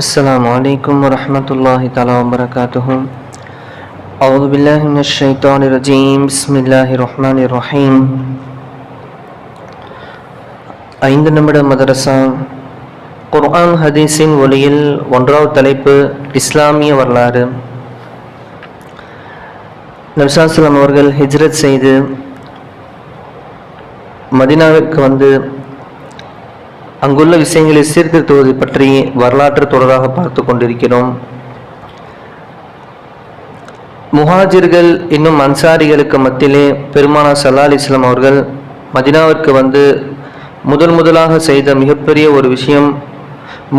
السلام عليكم ورحمة الله تعالى وبركاته أعوذ بالله من الشيطان الرجيم بسم الله الرحمن الرحيم ஐந்து நிமிட மதரசா குர்ஆன் ஹதீஸின் ஒளியில் ஒன்றாவது தலைப்பு இஸ்லாமிய வரலாறு நபிசாஸ்லாம் அவர்கள் ஹிஜ்ரத் செய்து மதினாவிற்கு வந்து அங்குள்ள விஷயங்களை சீர்திருத்துவது பற்றி வரலாற்று தொடராக பார்த்து கொண்டிருக்கிறோம். முஹாஜிர்கள் இன்னும் அன்சாரிகளுக்கு மத்தியிலே பெருமானா சல்லா இஸ்லாம் அவர்கள் மதினாவிற்கு வந்து முதல் முதலாக செய்த மிகப்பெரிய ஒரு விஷயம்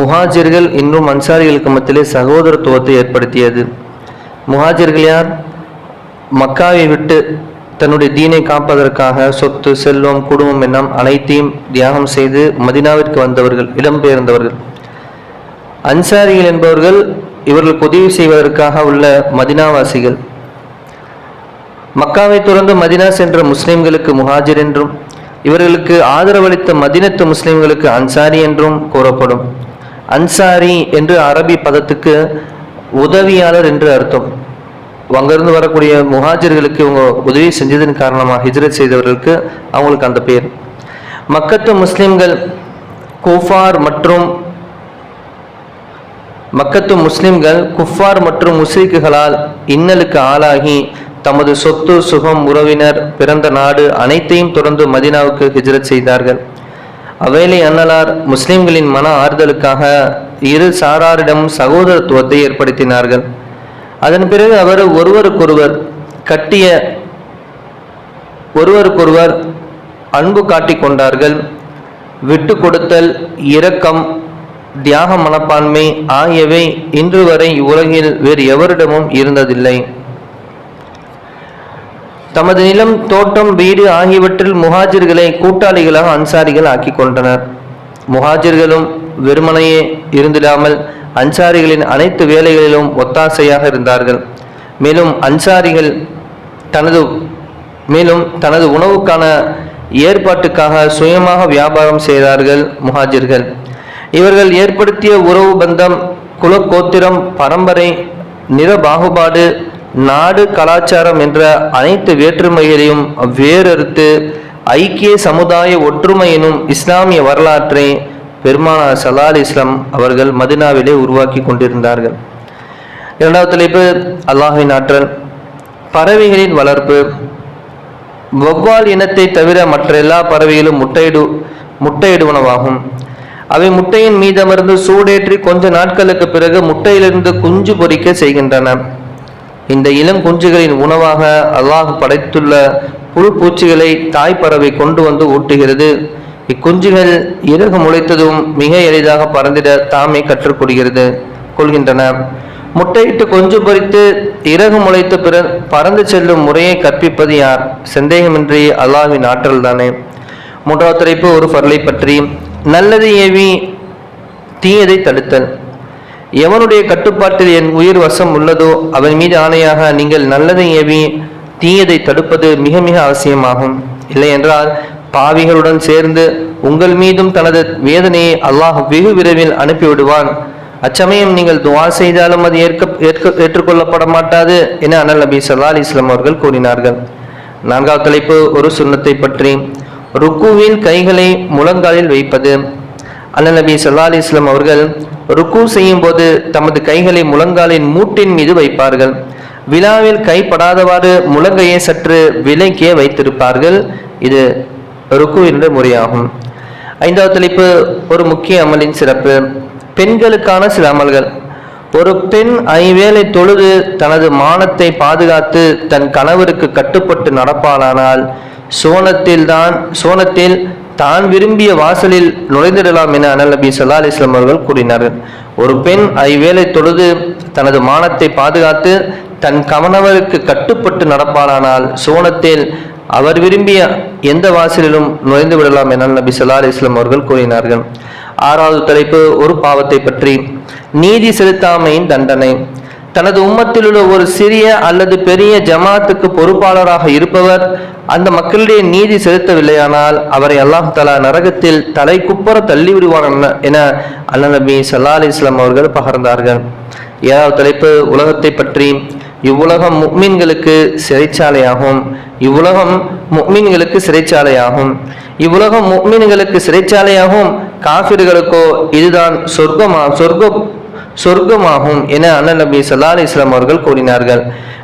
முஹாஜிர்கள் இன்னும் அன்சாரிகளுக்கு மத்தியிலே சகோதரத்துவத்தை ஏற்படுத்தியது. முஹாஜிர்கள் யார்? மக்காவை விட்டு தன்னுடைய தீனை காப்பதற்காக சொத்து செல்வம் குடும்பம் எல்லாம் அனைத்தையும் தியாகம் செய்து மதினாவிற்கு வந்தவர்கள் இடம்பெயர்ந்தவர்கள். அன்சாரிகள் என்பவர்கள் இவர்களுக்கு உதவி செய்வதற்காக உள்ள மதினாவாசிகள். மக்காவை துறந்து மதினா சென்ற முஸ்லிம்களுக்கு முஹாஜிர் என்றும் இவர்களுக்கு ஆதரவளித்த மதினத்து முஸ்லிம்களுக்கு அன்சாரி என்றும் கூறப்படும். அன்சாரி என்று அரபி பதத்துக்கு உதவியாளர் என்று அர்த்தம். அங்கிருந்து வரக்கூடிய முஹாஜர்களுக்கு இவங்க உதவி செஞ்சதன் காரணமாக ஹிஜ்ரத் செய்தவர்களுக்கு அவங்களுக்கு அந்த பேர். மக்கத்து முஸ்லிம்கள் குஃபார் மற்றும் மக்கத்து முஸ்லிம்கள் குஃபார் மற்றும் முஸ்லிக்குகளால் இன்னலுக்கு ஆளாகி தமது சொத்து சுகம் உறவினர் பிறந்த நாடு அனைத்தையும் தொடர்ந்து மதினாவுக்கு ஹிஜ்ரத் செய்தார்கள். அவேலி அன்னலார் முஸ்லிம்களின் மன ஆறுதலுக்காக இரு சாராரிடம் சகோதரத்துவத்தை ஏற்படுத்தினார்கள். அதன் பிறகு அவர் ஒருவருக்கொருவர் கட்டிய ஒருவருக்கொருவர் அன்பு காட்டிக் கொண்டார்கள். விட்டு கொடுத்தல் இரக்கம் தியாக மனப்பான்மை ஆகியவை இன்று வரை இவ்வுலகில் வேறு எவரிடமும் இருந்ததில்லை. தமது நிலம் தோட்டம் வீடு ஆகியவற்றில் முஹாஜிர்களை கூட்டாளிகளாக அன்சாரிகள் ஆக்கி கொண்டனர். முஹாஜிர்களும் வெறுமனையே இருந்திடாமல் அன்சாரிகளின் அனைத்து வேலைகளிலும் ஒத்தாசையாக இருந்தார்கள். மேலும் அன்சாரிகள் தனது மேலும் தனது உணவுக்கான ஏற்பாட்டுக்காக சுயமாக வியாபாரம் செய்தார்கள் முஹாஜிர்கள். இவர்கள் ஏற்படுத்திய உறவு பந்தம் குலக்கோத்திரம் பரம்பரை நிற பாகுபாடு நாடு கலாச்சாரம் என்ற அனைத்து வேற்றுமைகளையும் வேறறுத்து ஐக்கிய சமுதாய ஒற்றுமை எனும் இஸ்லாமிய வரலாற்றை பெருமானா அலி இஸ்லாம் அவர்கள் மதினாவிலே உருவாக்கி கொண்டிருந்தார்கள். இரண்டாவது தலைப்பு அல்லாஹின் ஆற்றல் பறவைகளின் வளர்ப்பு வௌவால் இனத்தை தவிர மற்ற எல்லா பறவைகளும் முட்டையிடு முட்டையிடுவனவாகும் அவை முட்டையின் மீதமர்ந்து சூடேற்றி கொஞ்ச நாட்களுக்கு பிறகு முட்டையிலிருந்து குஞ்சு பொறிக்க செய்கின்றன. இந்த இளம் குஞ்சுகளின் உணவாக அல்லாஹ் படைத்துள்ள புழு பூச்சிகளை தாய் பறவை கொண்டு வந்து ஊட்டுகிறது. இக்குஞ்சுகள் இறகு முளைத்ததும் மிக எளிதாக பறந்திட தாமே கற்றுக்கொள்கிறது கொள்கின்றன. முட்டையிட்டு கொஞ்சு பொறித்து இறகு முளைத்த பிற பறந்து செல்லும் முறையை கற்பிப்பது யார்? சந்தேகமின்றி அல்லாஹ்வின் ஆற்றல் தானே மூன்றாவது தலைப்பு ஒரு பொருளை பற்றி. நல்லதை ஏவி தீயதை தடுத்தல். எவனுடைய கட்டுப்பாட்டில் என் உயிர் வசம் உள்ளதோ அவன் மீது ஆணையாக நீங்கள் நல்லதை ஏவி தீயதை தடுப்பது மிக மிக அவசியமாகும். இல்லை என்றால் பாவிகளுடன் சேர்ந்து உங்கள் மீதும் தனது வேதனையை அல்லாஹ் வெகு விரைவில் அனுப்பிவிடுவான். அச்சமயம் நீங்கள் துவா செய்தாலும் அது ஏற்க ஏற்க ஏற்றுக்கொள்ளப்பட மாட்டாது என அனல் நபி சல்லா அலி இஸ்லாம் அவர்கள் கூறினார்கள். நான்காவது தலைப்பு ஒரு சுண்ணத்தை பற்றி. ருக்குவில் கைகளை முழங்காலில் வைப்பது. அண்ணல் நபி சல்லா அலி இஸ்லாம் அவர்கள் ருக்கு செய்யும் போது தமது கைகளை முழங்காலின் மூட்டின் மீது வைப்பார்கள். விழாவில் கைப்படாதவாறு முழங்கையை சற்று விலைக்கே வைத்திருப்பார்கள். இது ருக்குவினுடைய முறையாகும். ஐந்தாவது தலைப்பு ஒரு முக்கிய அமலின் சிறப்பு. பெண்களுக்கான சில அமல்கள். ஒரு பெண் ஐவேளை தொழுது தனது மானத்தை பாதுகாத்து தன் கணவருக்கு கட்டுப்பட்டு நடப்பாளானால் சோனத்தில் தான் சோனத்தில் தான் விரும்பிய வாசலில் நுழைந்திடலாம் என அனல் நபி சல்லா அலிஸ்லாம் அவர்கள் கூறினார்கள் ஒரு பெண் ஐவேளை தொழுது தனது மானத்தை பாதுகாத்து தன் கணவருக்கு கட்டுப்பட்டு நடப்பாளானால் சோனத்தில் அவர் விரும்பிய எந்த வாசலிலும் நுழைந்து விடலாம் என நபி சல்லா அலிஸ்லாம் அவர்கள் கூறினார்கள். ஆறாவது தலைப்பு ஒரு பாவத்தை பற்றி. நீதி செலுத்தாமையின் தண்டனை. தனது உம்மத்தில் உள்ள ஒரு சிறிய அல்லது பெரிய ஜமாத்துக்கு பொறுப்பாளராக இருப்பவர் அந்த மக்களிடையே நீதி செலுத்தவில்லையானால் அவரை அல்லாஹ் தலா நரகத்தில் தலை குப்புற தள்ளி விடுவான் என அல்ல நபி சல்லா அலி இஸ்லாம் அவர்கள் பகர்ந்தார்கள். ஏழாவது தலைப்பு உலகத்தை பற்றி. இவ்வுலகம் முக்மீன்களுக்கு சிறைச்சாலையாகும். இவ்வுலகம் முக்மீன்களுக்கு சிறைச்சாலையாகும். இவ்வுலகம் முக்மீன்களுக்கு சிறைச்சாலையாகும். காஃபிர்களுக்கோ இதுதான் சொர்க்கமா சொர்க்க சொர்க்கமாகும் என அண்ணன் நபி சல்லா அலி இஸ்லாம் அவர்கள் கூறினார்கள்.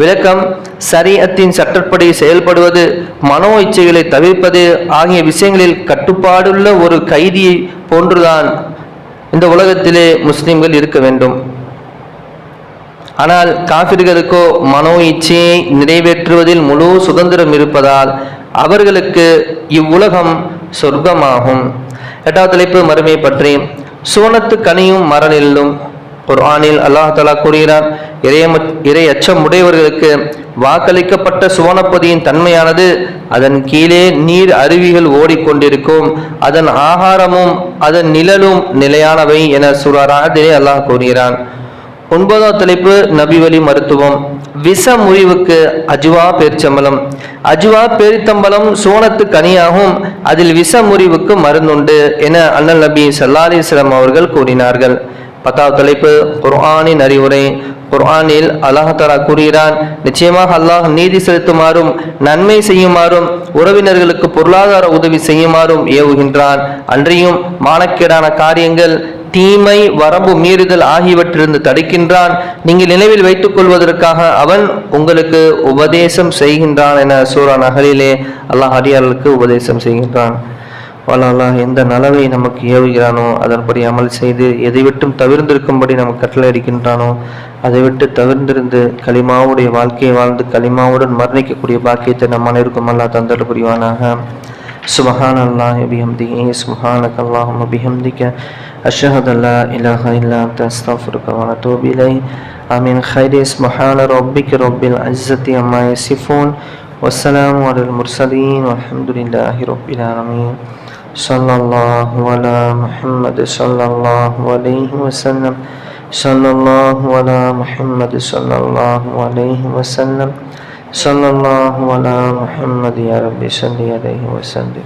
விளக்கம் சரியத்தின் சட்டப்படி செயல்படுவது மனோ இச்சைகளை தவிர்ப்பது ஆகிய விஷயங்களில் கட்டுப்பாடுள்ள ஒரு கைதியை போன்றுதான் இந்த உலகத்திலே முஸ்லிம்கள் இருக்க வேண்டும். ஆனால் காபிர்களுக்கோ மனோ இச்சையை நிறைவேற்றுவதில் முழு சுதந்திரம் இருப்பதால் அவர்களுக்கு இவ்வுலகம் சொர்க்கமாகும். எட்டாவது தலைப்பு மறுமை பற்றி. சுவனத்து கனியும் மரணிலும். ஒரு அல்லாஹ் தலா கூறுகிறார் இறையம இறை அச்சம் உடையவர்களுக்கு வாக்களிக்கப்பட்ட சுவனப்பதியின் தன்மையானது அதன் கீழே நீர் அருவிகள் ஓடிக்கொண்டிருக்கும். அதன் ஆகாரமும் அதன் நிழலும் நிலையானவை என சுராராதிலே அல்லாஹ் கூறுகிறான். ஒன்பதாம் தலைப்பு நபிவழி மருத்துவம். விஷ முறிவுக்கு அஜுவா பேரிச்சம்பளம். அஜுவா பேரித்தம்பலம் சோனத்து கனியாகும் அதில் விஷ முறிவுக்கு மருந்துண்டு என அண்ணல் நபி சல்லாலிஸ்லாம் அவர்கள் கூறினார்கள். பத்தாவது தலைப்பு குர்ஆனின் அறிவுரை. குர்ஆனில் அல்லாஹாலா கூறுகிறான் நிச்சயமாக அல்லாஹ் நீதி செலுத்துமாறும் நன்மை செய்யுமாறும் உறவினர்களுக்கு பொருளாதார உதவி செய்யுமாறும் ஏவுகின்றான். அன்றியும் மானக்கேடான காரியங்கள் தீமை வரம்பு மீறுதல் ஆகியவற்றிலிருந்து தடுக்கின்றான். நீங்கள் நினைவில் வைத்துக் கொள்வதற்காக அவன் உங்களுக்கு உபதேசம் செய்கின்றான் என சூரா நகரிலே அல்லாஹ் அடியார்களுக்கு உபதேசம் செய்கின்றான். அல்லாஹ் எந்த நலவை நமக்கு ஏவுகிறானோ அதன்படி அமல் செய்து எதை விட்டும் தவிர்ந்திருக்கும்படி நமக்கு கட்டளை அடிக்கின்றானோ அதை விட்டு தவிர்ந்திருந்து களிமாவுடைய வாழ்க்கையை வாழ்ந்து களிமாவுடன் மரணிக்கக்கூடிய பாக்கியத்தை நம் அனைவருக்கும் அல்லா தந்தல் புரிவானாக. சுபஹான் அல்லாஹ் பிஹம்திகே. சுபஹானக் அல்லாஹும் பிஹம்திக்க أشهد أن لا إله إلا أنت أستغفرك وأتوب إليك آمين خير سبحان ربك رب العزة عما يصفون والسلام على المرسلين والحمد لله رب العالمين صلى الله على محمد صلى الله عليه وسلم صلى الله على محمد صلى الله عليه وسلم صلى الله على محمد يا رب صل عليه وسلم